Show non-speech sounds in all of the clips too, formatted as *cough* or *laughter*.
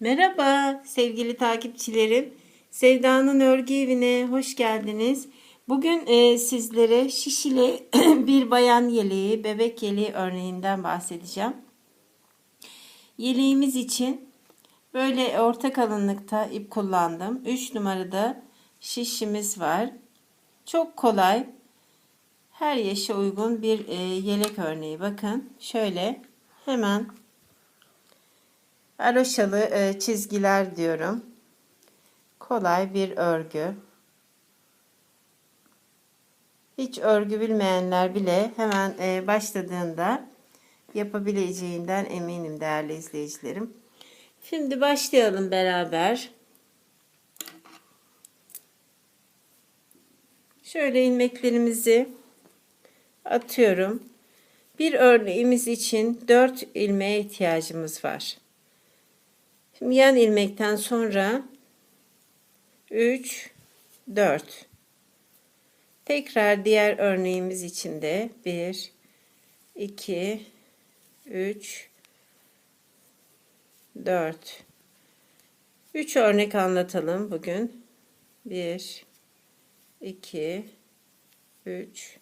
Merhaba sevgili takipçilerim. Sevda'nın örgü evine hoş geldiniz. Bugün e, sizlere şişili *clears throat* bir bayan yeleği, bebek yeleği örneğinden bahsedeceğim. Yeleğimiz için böyle orta kalınlıkta ip kullandım. 3 numarada şişimiz var. Çok kolay. Her yaşa uygun bir e, yelek örneği. Bakın şöyle hemen Aroşalı e, çizgiler diyorum. Kolay bir örgü. Hiç örgü bilmeyenler bile hemen e, başladığında yapabileceğinden eminim değerli izleyicilerim. Şimdi başlayalım beraber. Şöyle ilmeklerimizi atıyorum. Bir örneğimiz için 4 ilmeğe ihtiyacımız var. Şimdi yan ilmekten sonra 3 4 tekrar diğer örneğimiz için de 1 2 3 4 3 örnek anlatalım bugün. 1 2 3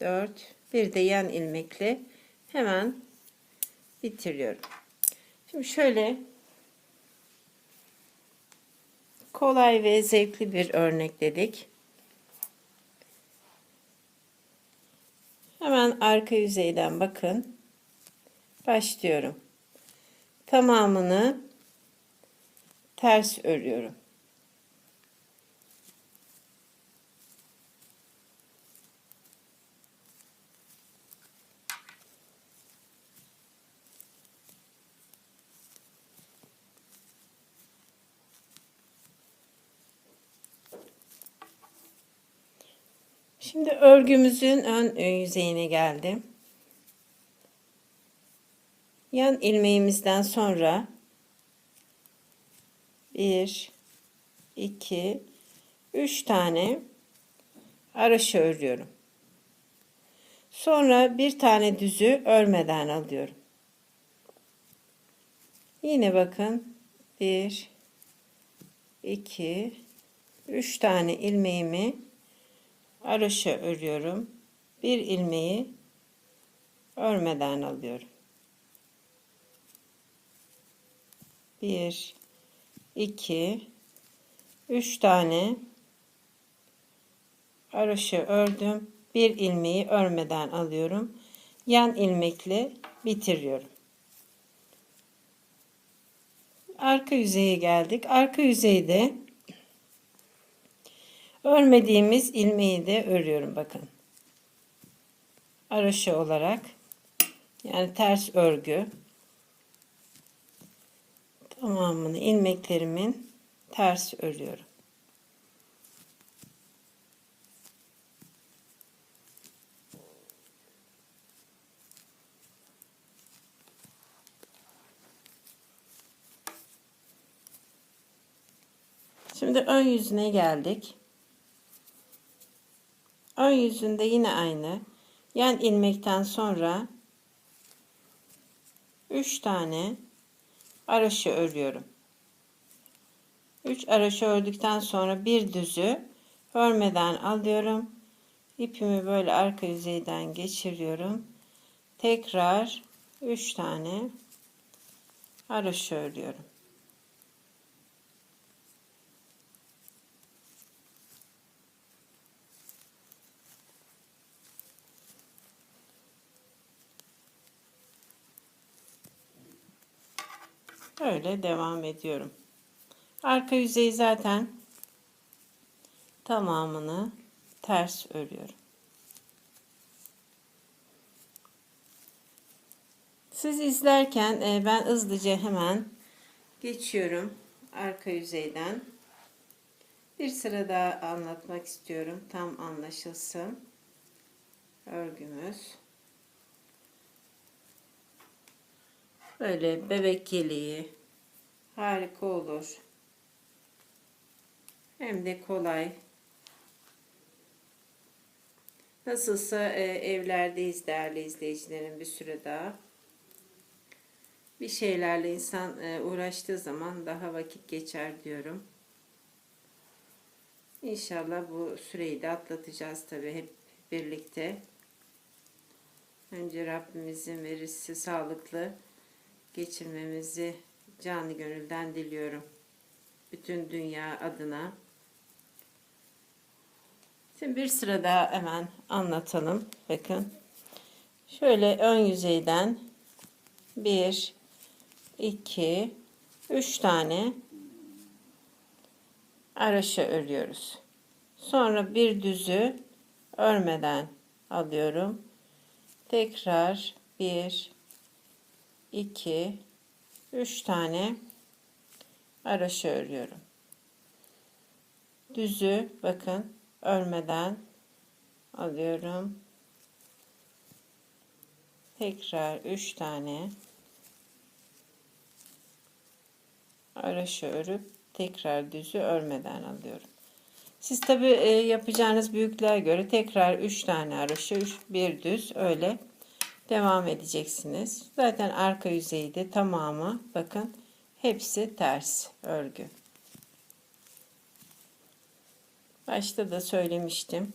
4 bir de yan ilmekle hemen bitiriyorum. Şimdi şöyle kolay ve zevkli bir örnek dedik. Hemen arka yüzeyden bakın. Başlıyorum. Tamamını ters örüyorum. Şimdi örgümüzün ön yüzeyine geldim. Yan ilmeğimizden sonra 1 2 3 tane araşı örüyorum. Sonra bir tane düzü örmeden alıyorum. Yine bakın 1 2 3 tane ilmeğimi Araşa örüyorum. Bir ilmeği örmeden alıyorum. Bir, iki, üç tane araşı ördüm. Bir ilmeği örmeden alıyorum. Yan ilmekle bitiriyorum. Arka yüzeye geldik. Arka yüzeyde Örmediğimiz ilmeği de örüyorum bakın. Araşı olarak yani ters örgü tamamını ilmeklerimin ters örüyorum. Şimdi ön yüzüne geldik. Ön yüzünde yine aynı. Yan ilmekten sonra 3 tane araşı örüyorum. 3 araşı ördükten sonra bir düzü örmeden alıyorum. İpimi böyle arka yüzeyden geçiriyorum. Tekrar 3 tane araşı örüyorum. Öyle devam ediyorum. Arka yüzeyi zaten tamamını ters örüyorum. Siz izlerken e, ben hızlıca hemen geçiyorum arka yüzeyden. Bir sıra daha anlatmak istiyorum. Tam anlaşılsın. Örgümüz. Böyle bebek yeleği harika olur. Hem de kolay. Nasılsa e, evlerdeyiz değerli izleyicilerim bir süre daha. Bir şeylerle insan e, uğraştığı zaman daha vakit geçer diyorum. İnşallah bu süreyi de atlatacağız tabii hep birlikte. Önce Rabbimizin verisi sağlıklı geçirmemizi canı gönülden diliyorum. Bütün dünya adına. Şimdi bir sıra daha hemen anlatalım. Bakın. Şöyle ön yüzeyden 1 2 3 tane araşa örüyoruz. Sonra bir düzü örmeden alıyorum. Tekrar 1 2 3 tane araşa örüyorum. Düzü bakın örmeden alıyorum. Tekrar 3 tane araşı örüp tekrar düzü örmeden alıyorum. Siz tabi yapacağınız büyüklüğe göre tekrar 3 tane araşı, 3 bir düz öyle devam edeceksiniz. Zaten arka yüzeyi de tamamı bakın hepsi ters örgü. Başta da söylemiştim.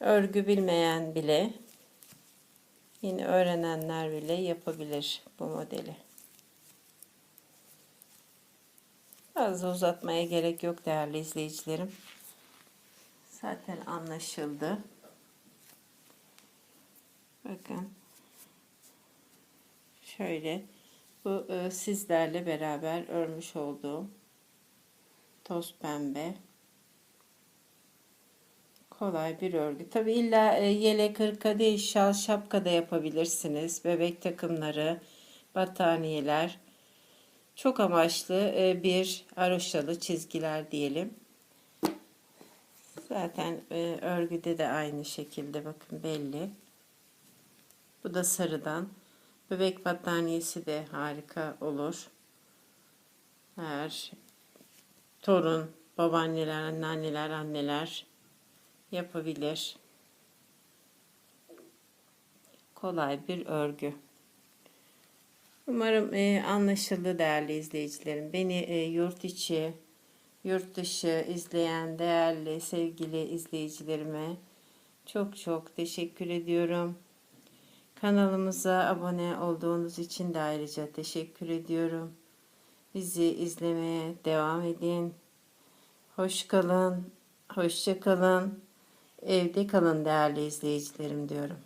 Örgü bilmeyen bile yine öğrenenler bile yapabilir bu modeli. Fazla uzatmaya gerek yok değerli izleyicilerim. Zaten anlaşıldı. Bakın. Şöyle bu e, sizlerle beraber örmüş olduğum toz pembe kolay bir örgü. Tabi illa e, yelek, hırka değil şal, şapka da yapabilirsiniz. Bebek takımları, battaniyeler. Çok amaçlı e, bir aroşalı çizgiler diyelim. Zaten e, örgüde de aynı şekilde bakın belli. Bu da sarıdan. Bebek battaniyesi de harika olur. Her torun, babaanneler, anneanneler, anneler yapabilir. Kolay bir örgü. Umarım e, anlaşıldı değerli izleyicilerim. Beni e, yurt içi, yurt dışı izleyen değerli sevgili izleyicilerime çok çok teşekkür ediyorum. Kanalımıza abone olduğunuz için de ayrıca teşekkür ediyorum. Bizi izlemeye devam edin. Hoş kalın, hoşça kalın. Evde kalın değerli izleyicilerim diyorum.